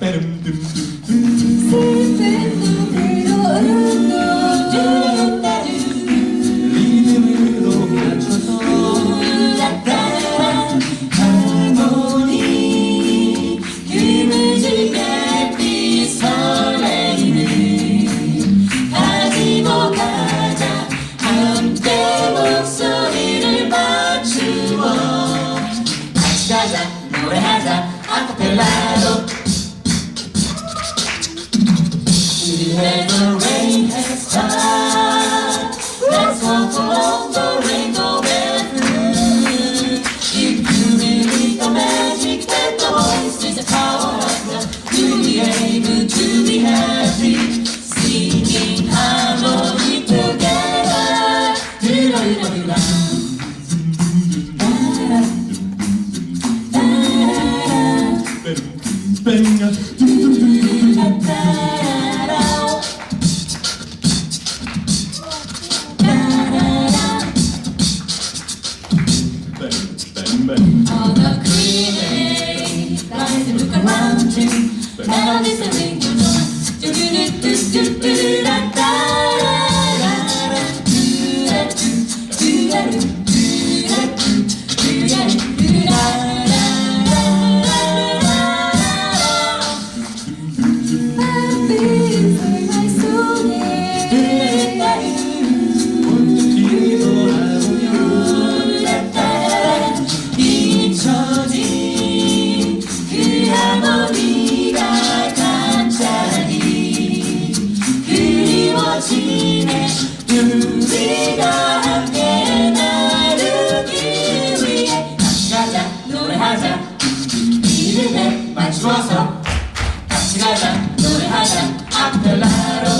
Spell them, them, them, them. All the creamy lies look around you. Melodies 지네 우리가 함께 나르기 위해 같이 가자 노래하자. 이름에 맞추어서 같이 가자 노래하자. 앞을 나로